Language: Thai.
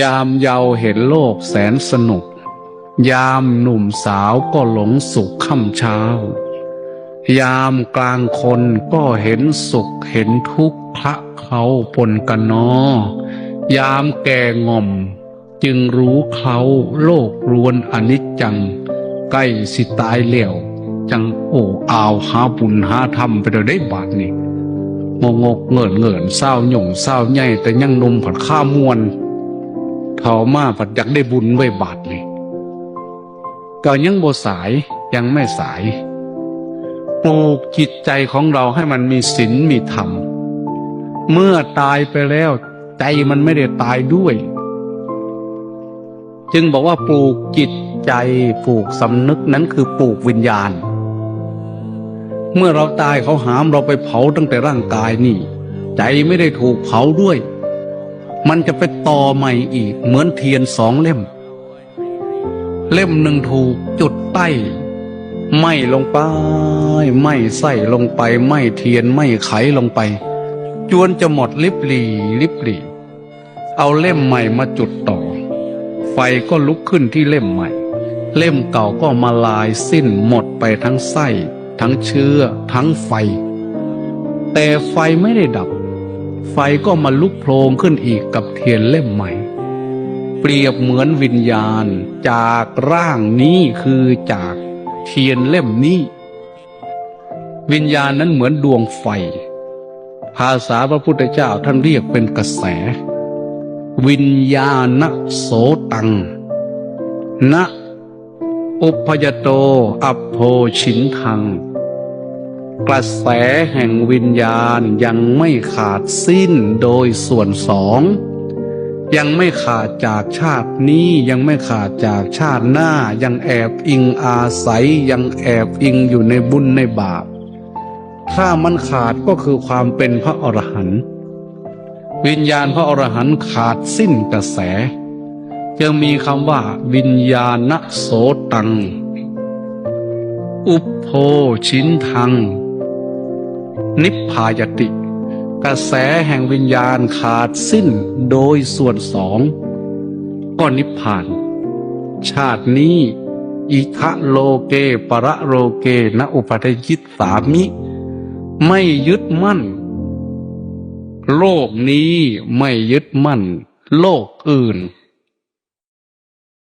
ยามเยาว์เห็นโลกแสนสนุก ยามหนุ่มสาวก็หลงสุขค่ำเช้า ยามกลางคนก็เห็นสุขเห็นทุกข์พระเขาปนกันนอยามแก่ง่อม จึงรู้เขาโลกรวนอนิจจัง ใกล้สิตายเหลี่ยว จังโอ้อาวหาบุญหาธรรมไปเดี๋ยวได้บาทนี่งงกเงินเงินเศร้าหย่งเศร้าใหญ่แต่ยังหนมผัดข้ามวน เท่ามาผัดอยากได้บุญไว้บาทนี่ก็ยังโบสายยังไม่สายปลูกจิตใจของเราให้มันมีศีลมีธรรม เมื่อตายไปแล้ว ใจมันไม่ได้ตายด้วย จึงบอกว่าปลูกจิตใจปลูกสำนึกนั้นคือปลูกวิญญาณ เมื่อเราตายเขาหามเราไปเผาตั้งแต่ร่างกายนี่ ใจไม่ได้ถูกเผาด้วย มันจะไปต่อใหม่อีก เหมือนเทียนสองเล่ม เล่มหนึ่งถูกจุดใต้ไหม่ลงไปไหม่ไส้ลงไปไหม่เทียนไหม่ไขลงไป จวนจะหมดลิบหลีลิบหลีเอาเล่มใหม่มาจุดต่อ ไฟก็ลุกขึ้นที่เล่มใหม่ เล่มเก่าก็มาลายสิ้นหมดไปทั้งไส้ ทั้งเชื้อ ทั้งไฟ แต่ไฟไม่ได้ดับ ไฟก็มาลุกโพลงขึ้นอีกกับเทียนเล่มใหม่ เปรียบเหมือนวิญญาณจากร่างนี้คือจากเทียนเล่มนี้ วิญญาณนั้นเหมือนดวงไฟ ภาษาพระพุทธเจ้าท่านเรียกเป็นกระแส วิญญาณโสตัง นะ อุพยโต อัพโพชินทัง กระแสแห่งวิญญาณยังไม่ขาดสิ้นโดยส่วนสอง ยังไม่ขาดจากชาตินี้ยังไม่ขาดจากชาติหน้ายังแอบอิงอาศัยยังแอบอิงอยู่ในบุญในบาป ถ้ามันขาดก็คือความเป็นพระอรหันต์วิญญาณพระอรหันต์ขาดสิ้นกระแส จึงมีคำว่าวิญญาณโสตัง อุปโพชินทัง นิพพายติ กระแสแห่งวิญญาณขาดสิ้นโดยส่วนสองก็นิพพาน ชาตินี้อิทะโลเกปะระโลเกนะอุปทยิตสามิ ไม่ยึดมั่น โลกนี้ไม่ยึดมั่น โลกอื่น